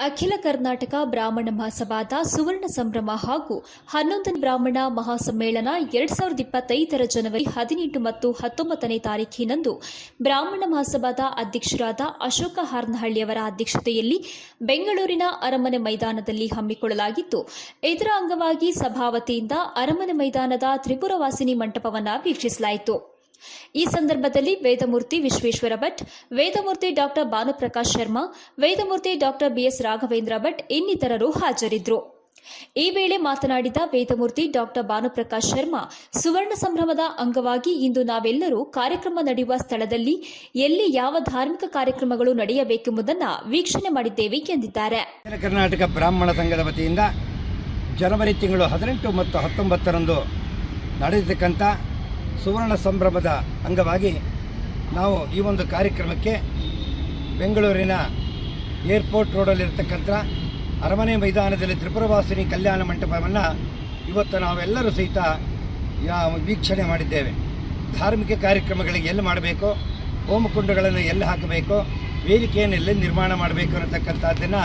ಅಖಿಲ ಕರ್ನಾಟಕ ಬ್ರಾಹ್ಮಣ ಮಹಾಸಭಾದ ಸುವರ್ಣ ಸಂಭ್ರಮ ಹಾಗೂ ಹನ್ನೊಂದನೇ ಬ್ರಾಹ್ಮಣ ಮಹಾಸಮ್ಮೇಳನ ಎರಡ್ ಸಾವಿರದ ಇಪ್ಪತ್ತೈದರ ಜನವರಿ ಹದಿನೆಂಟು ಮತ್ತು ಹತ್ತೊಂಬತ್ತನೇ ತಾರೀಖಿನಂದು ಬ್ರಾಹ್ಮಣ ಮಹಾಸಭಾದ ಅಧ್ಯಕ್ಷರಾದ ಅಶೋಕ ಹಾರ್ನಹಳ್ಳಿಯವರ ಅಧ್ಯಕ್ಷತೆಯಲ್ಲಿ ಬೆಂಗಳೂರಿನ ಅರಮನೆ ಮೈದಾನದಲ್ಲಿ ಹಮ್ಮಿಕೊಳ್ಳಲಾಗಿತ್ತು. ಇದರ ಅಂಗವಾಗಿ ಸಭಾವತಿಯಿಂದ ಅರಮನೆ ಮೈದಾನದ ತ್ರಿಪುರವಾಸಿನಿ ಮಂಟಪವನ್ನು ವೀಕ್ಷಿಸಲಾಯಿತು. ಈ ಸಂದರ್ಭದಲ್ಲಿ Vedamurthy Vishweshwara Bhat, Vedamurthy doctor Bhanuprakash Sharma, Vedamurthy doctor BS Raghavendra Bhat ಇನ್ನಿತರರು ಹಾಜರಿದ್ದರು ಈ ವೇಳೆ ಮಾತನಾಡಿದ ವೇದಮೂರ್ತಿ ಡಾಕ್ಟರ್ ಭಾನುಪ್ರಕಾಶ್ ಶರ್ಮಾ, ಸುವರ್ಣ ಸಂಭ್ರಮದ ಅಂಗವಾಗಿ ಇಂದು ನಾವೆಲ್ಲರೂ ಕಾರ್ಯಕ್ರಮ ನಡೆಯುವ ಸ್ಥಳದಲ್ಲಿ ಎಲ್ಲಿ ಯಾವ ಧಾರ್ಮಿಕ ಕಾರ್ಯಕ್ರಮಗಳು ನಡೆಯಬೇಕೆಂಬುದನ್ನು ವೀಕ್ಷಣೆ ಮಾಡಿದ್ದೇವೆ ಎಂದಿದ್ದಾರೆ. ಕರ್ನಾಟಕ ಬ್ರಾಹ್ಮಣ ಸಂಘದ ವತಿಯಿಂದ ಜನವರಿ ತಿಂಗಳು ಹದಿನೆಂಟು ಮತ್ತು ಹತ್ತೊಂಬತ್ತರಂದು ನಡೆಯತಕ್ಕಂಥ ಸುವರ್ಣ ಸಂಭ್ರಮದ ಅಂಗವಾಗಿ ನಾವು ಈ ಒಂದು ಕಾರ್ಯಕ್ರಮಕ್ಕೆ ಬೆಂಗಳೂರಿನ ಏರ್ಪೋರ್ಟ್ ರೋಡಲ್ಲಿರ್ತಕ್ಕಂಥ ಅರಮನೆ ಮೈದಾನದಲ್ಲಿ ತ್ರಿಪುರವಾಸಿನಿ ಕಲ್ಯಾಣ ಮಂಟಪವನ್ನು ಇವತ್ತು ನಾವೆಲ್ಲರೂ ಸಹಿತ ವೀಕ್ಷಣೆ ಮಾಡಿದ್ದೇವೆ. ಧಾರ್ಮಿಕ ಕಾರ್ಯಕ್ರಮಗಳಿಗೆ ಎಲ್ಲಿ ಮಾಡಬೇಕು, ಹೋಮಕುಂಡಗಳನ್ನು ಎಲ್ಲಿ ಹಾಕಬೇಕು, ವೇದಿಕೆಯನ್ನು ಎಲ್ಲಿ ನಿರ್ಮಾಣ ಮಾಡಬೇಕು ಅನ್ನತಕ್ಕಂಥದ್ದನ್ನು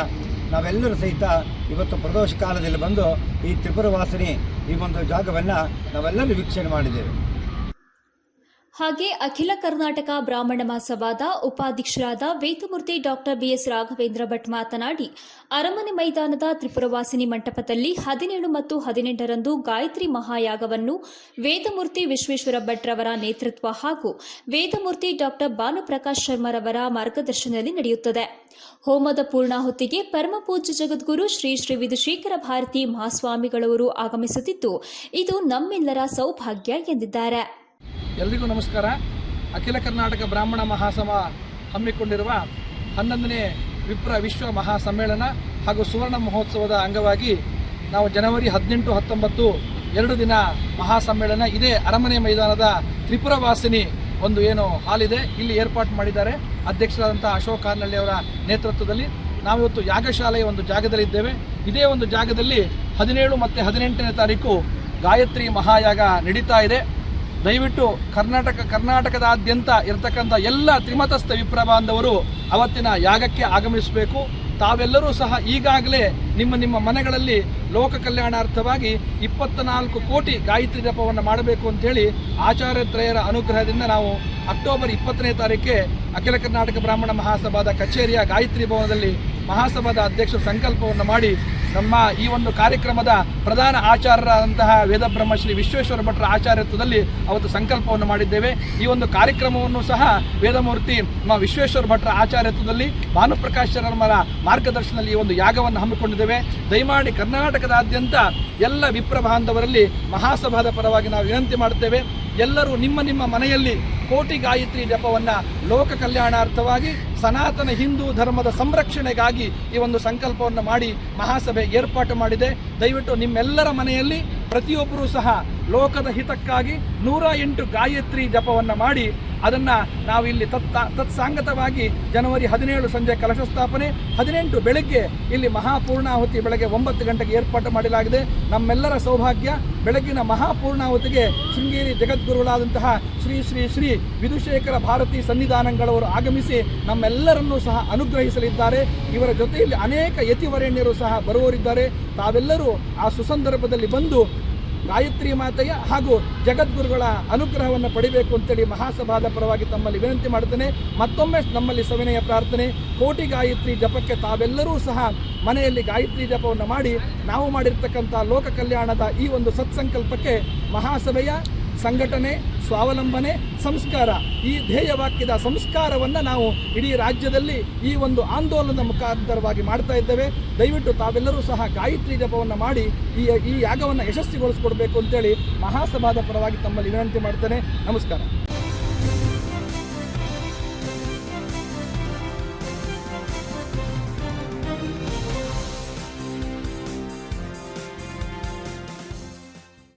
ನಾವೆಲ್ಲರೂ ಸಹಿತ ಇವತ್ತು ಪ್ರದೋಷ ಕಾಲದಲ್ಲಿ ಬಂದು ಈ ತ್ರಿಪುರವಾಸಿನಿ ಈ ಒಂದು ಜಾಗವನ್ನು ನಾವೆಲ್ಲರೂ ವೀಕ್ಷಣೆ ಮಾಡಿದ್ದೇವೆ. ಹಾಗೆ ಅಖಿಲ ಕರ್ನಾಟಕ ಬ್ರಾಹ್ಮಣ ಮಹಾಸಭಾದ ಉಪಾಧ್ಯಕ್ಷರಾದ ವೇದಮೂರ್ತಿ ಡಾಕ್ಟರ್ ಬಿಎಸ್ ರಾಘವೇಂದ್ರ ಭಟ್ ಮಾತನಾಡಿ, ಅರಮನೆ ಮೈದಾನದ ತ್ರಿಪುರವಾಸಿನಿ ಮಂಟಪದಲ್ಲಿ ಹದಿನೇಳು ಮತ್ತು ಹದಿನೆಂಟರಂದು ಗಾಯತ್ರಿ ಮಹಾಯಾಗವನ್ನು ವೇದಮೂರ್ತಿ ವಿಶ್ವೇಶ್ವರ ಭಟ್ ರವರ ನೇತೃತ್ವ ಹಾಗೂ ವೇದಮೂರ್ತಿ ಡಾಕ್ಟರ್ ಭಾನುಪ್ರಕಾಶ್ ಶರ್ಮರವರ ಮಾರ್ಗದರ್ಶನದಲ್ಲಿ ನಡೆಯುತ್ತದೆ. ಹೋಮದ ಪೂರ್ಣಾಹುತಿಗೆ ಪರಮಪೂಜ್ಯ ಜಗದ್ಗುರು ಶ್ರೀ ಶ್ರೀ ವಿಧುಶೇಖರ ಭಾರತಿ ಮಹಾಸ್ವಾಮಿಗಳವರು ಆಗಮಿಸುತ್ತಿದ್ದು, ಇದು ನಮ್ಮೆಲ್ಲರ ಸೌಭಾಗ್ಯ ಎಂದಿದ್ದಾರೆ. ಎಲ್ರಿಗೂ ನಮಸ್ಕಾರ. ಅಖಿಲ ಕರ್ನಾಟಕ ಬ್ರಾಹ್ಮಣ ಮಹಾಸಮ ಹಮ್ಮಿಕೊಂಡಿರುವ ಹನ್ನೊಂದನೇ ವಿಪ್ರ ವಿಶ್ವ ಮಹಾಸಮ್ಮೇಳನ ಹಾಗೂ ಸುವರ್ಣ ಮಹೋತ್ಸವದ ಅಂಗವಾಗಿ ನಾವು ಜನವರಿ ಹದಿನೆಂಟು, ಹತ್ತೊಂಬತ್ತು ಎರಡು ದಿನ ಮಹಾಸಮ್ಮೇಳನ ಇದೇ ಅರಮನೆ ಮೈದಾನದ ತ್ರಿಪುರ ವಾಸಿನಿ ಒಂದು ಏನು ಹಾಲ್ ಇದೆ. ಇಲ್ಲಿ ಏರ್ಪಾಟ್ ಮಾಡಿದ್ದಾರೆ ಅಧ್ಯಕ್ಷರಾದಂಥ ಅಶೋಕ್ ಕಾರ್ನಳ್ಳಿ ಅವರ ನೇತೃತ್ವದಲ್ಲಿ. ನಾವಿವತ್ತು ಯಾಗಶಾಲೆಯ ಒಂದು ಜಾಗದಲ್ಲಿದ್ದೇವೆ ಇದೇ ಒಂದು ಜಾಗದಲ್ಲಿ ಹದಿನೇಳು ಮತ್ತು ಹದಿನೆಂಟನೇ ತಾರೀಕು ಗಾಯತ್ರಿ ಮಹಾಯಾಗ ನಡೀತಾ ಇದೆ. ದಯವಿಟ್ಟು ಕರ್ನಾಟಕ, ಕರ್ನಾಟಕದಾದ್ಯಂತ ಇರತಕ್ಕಂಥ ಎಲ್ಲ ತ್ರಿಮತಸ್ಥ ವಿಪ್ರ ಬಾಂಧವರು ಅವತ್ತಿನ ಯಾಗಕ್ಕೆ ಆಗಮಿಸಬೇಕು. ತಾವೆಲ್ಲರೂ ಸಹ ಈಗಾಗಲೇ ನಿಮ್ಮ ನಿಮ್ಮ ಮನೆಗಳಲ್ಲಿ ಲೋಕ ಕಲ್ಯಾಣಾರ್ಥವಾಗಿ ಇಪ್ಪತ್ತ ನಾಲ್ಕು ಕೋಟಿ ಗಾಯತ್ರಿ ಜಪವನ್ನು ಮಾಡಬೇಕು ಅಂತೇಳಿ ಆಚಾರ್ಯತ್ರಯರ ಅನುಗ್ರಹದಿಂದ ನಾವು ಅಕ್ಟೋಬರ್ ಇಪ್ಪತ್ತನೇ ತಾರೀಕೆ ಅಖಿಲ ಕರ್ನಾಟಕ ಬ್ರಾಹ್ಮಣ ಮಹಾಸಭಾದ ಕಚೇರಿಯ ಗಾಯತ್ರಿ ಭವನದಲ್ಲಿ ಮಹಾಸಭಾದ ಅಧ್ಯಕ್ಷರು ಸಂಕಲ್ಪವನ್ನು ಮಾಡಿ ನಮ್ಮ ಈ ಒಂದು ಕಾರ್ಯಕ್ರಮದ ಪ್ರಧಾನ ಆಚಾರ್ಯರಾದಂತಹ ವೇದಬ್ರಹ್ಮ ಶ್ರೀ ವಿಶ್ವೇಶ್ವರ ಭಟ್ರ ಆಚಾರ್ಯತ್ವದಲ್ಲಿ ಅವತ್ತು ಸಂಕಲ್ಪವನ್ನು ಮಾಡಿದ್ದೇವೆ. ಈ ಒಂದು ಕಾರ್ಯಕ್ರಮವನ್ನು ಸಹ ವೇದಮೂರ್ತಿ ನಮ್ಮ ವಿಶ್ವೇಶ್ವರ ಭಟ್ರ ಆಚಾರ್ಯತ್ವದಲ್ಲಿ ಭಾನುಪ್ರಕಾಶ್ ಶರ್ಮರ ಮಾರ್ಗದರ್ಶನದಲ್ಲಿ ಈ ಒಂದು ಯಾಗವನ್ನು ಹಮ್ಮಿಕೊಂಡಿದ್ದೇವೆ. ದಯಮಾಡಿ ಕರ್ನಾಟಕದಾದ್ಯಂತ ಎಲ್ಲ ವಿಪ್ರ ಬಾಂಧವರಲ್ಲಿ ಮಹಾಸಭಾದ ಪರವಾಗಿ ನಾವು ವಿನಂತಿ ಮಾಡುತ್ತೇವೆ. ಎಲ್ಲರೂ ನಿಮ್ಮ ನಿಮ್ಮ ಮನೆಯಲ್ಲಿ ಕೋಟಿ ಗಾಯತ್ರಿ ಜಪವನ್ನು ಲೋಕ ಕಲ್ಯಾಣಾರ್ಥವಾಗಿ ಸನಾತನ ಹಿಂದೂ ಧರ್ಮದ ಸಂರಕ್ಷಣೆಗಾಗಿ ಈ ಒಂದು ಸಂಕಲ್ಪವನ್ನು ಮಾಡಿ ಮಹಾಸಭೆ ಏರ್ಪಾಟು ಮಾಡಿದೆ. ದಯವಿಟ್ಟು ನಿಮ್ಮೆಲ್ಲರ ಮನೆಯಲ್ಲಿ ಪ್ರತಿಯೊಬ್ಬರೂ ಸಹ ಲೋಕದ ಹಿತಕ್ಕಾಗಿ ನೂರ ಎಂಟು ಗಾಯತ್ರಿ ಜಪವನ್ನು ಮಾಡಿ ಅದನ್ನು ನಾವು ಇಲ್ಲಿ ತತ್ ತತ್ಸಾಂಗತವಾಗಿ ಜನವರಿ ಹದಿನೇಳು ಸಂಜೆ ಕಲಶ ಸ್ಥಾಪನೆ, ಹದಿನೆಂಟು ಬೆಳಗ್ಗೆ ಇಲ್ಲಿ ಮಹಾಪೂರ್ಣಾಹುತಿ ಬೆಳಗ್ಗೆ ಒಂಬತ್ತು ಗಂಟೆಗೆ ಏರ್ಪಾಟು ಮಾಡಲಾಗಿದೆ. ನಮ್ಮೆಲ್ಲರ ಸೌಭಾಗ್ಯ ಬೆಳಗ್ಗಿನ ಮಹಾಪೂರ್ಣಾಹುತಿಗೆ ಶೃಂಗೇರಿ ಜಗದ್ಗುರುಗಳಾದಂತಹ ಶ್ರೀ ಶ್ರೀ ಶ್ರೀ ವಿಧುಶೇಖರ ಭಾರತಿ ಸನ್ನಿಧಾನಗಳವರು ಆಗಮಿಸಿ ನಮ್ಮೆಲ್ಲರನ್ನೂ ಸಹ ಅನುಗ್ರಹಿಸಲಿದ್ದಾರೆ. ಇವರ ಜೊತೆಯಲ್ಲಿ ಅನೇಕ ಯತಿವರೇಣ್ಯರು ಸಹ ಬರುವವರಿದ್ದಾರೆ. ತಾವೆಲ್ಲರೂ ಆ ಸುಸಂದರ್ಭದಲ್ಲಿ ಬಂದು ಗಾಯತ್ರಿ ಮಾತೆಯ ಹಾಗೂ ಜಗದ್ಗುರುಗಳ ಅನುಗ್ರಹವನ್ನು ಪಡಿಬೇಕು ಅಂತೇಳಿ ಮಹಾಸಭಾದ ಪರವಾಗಿ ತಮ್ಮಲ್ಲಿ ವಿನಂತಿ ಮಾಡ್ತೇನೆ. ಮತ್ತೊಮ್ಮೆ ನಮ್ಮಲ್ಲಿ ಸವಿನಯ ಪ್ರಾರ್ಥನೆ. ಕೋಟಿ ಗಾಯತ್ರಿ ಜಪಕ್ಕೆ ತಾವೆಲ್ಲರೂ ಸಹ ಮನೆಯಲ್ಲಿ ಗಾಯತ್ರಿ ಜಪವನ್ನು ಮಾಡಿ ನಾವು ಮಾಡಿರ್ತಕ್ಕಂಥ ಲೋಕ ಕಲ್ಯಾಣದ ಈ ಒಂದು ಸತ್ಸಂಕಲ್ಪಕ್ಕೆ ಮಹಾಸಭೆಯ ಸಂಘಟನೆ, ಸ್ವಾವಲಂಬನೆ, ಸಂಸ್ಕಾರ. ಈ ಧ್ಯೇಯ ವಾಕ್ಯದ ಸಂಸ್ಕಾರವನ್ನು ನಾವು ಇಡೀ ರಾಜ್ಯದಲ್ಲಿ ಈ ಒಂದು ಆಂದೋಲನದ ಮುಖಾಂತರವಾಗಿ ಮಾಡ್ತಾ ಇದ್ದೇವೆ. ದಯವಿಟ್ಟು ತಾವೆಲ್ಲರೂ ಸಹ ಗಾಯತ್ರಿ ಜಪವನ್ನು ಮಾಡಿ ಈ ಈ ಯಾಗವನ್ನು ಯಶಸ್ವಿಗೊಳಿಸ್ಕೊಡ್ಬೇಕು ಅಂತೇಳಿ ಮಹಾಸಭಾದ ಪರವಾಗಿ ತಮ್ಮಲ್ಲಿ ವಿನಂತಿ ಮಾಡ್ತೇನೆ. ನಮಸ್ಕಾರ.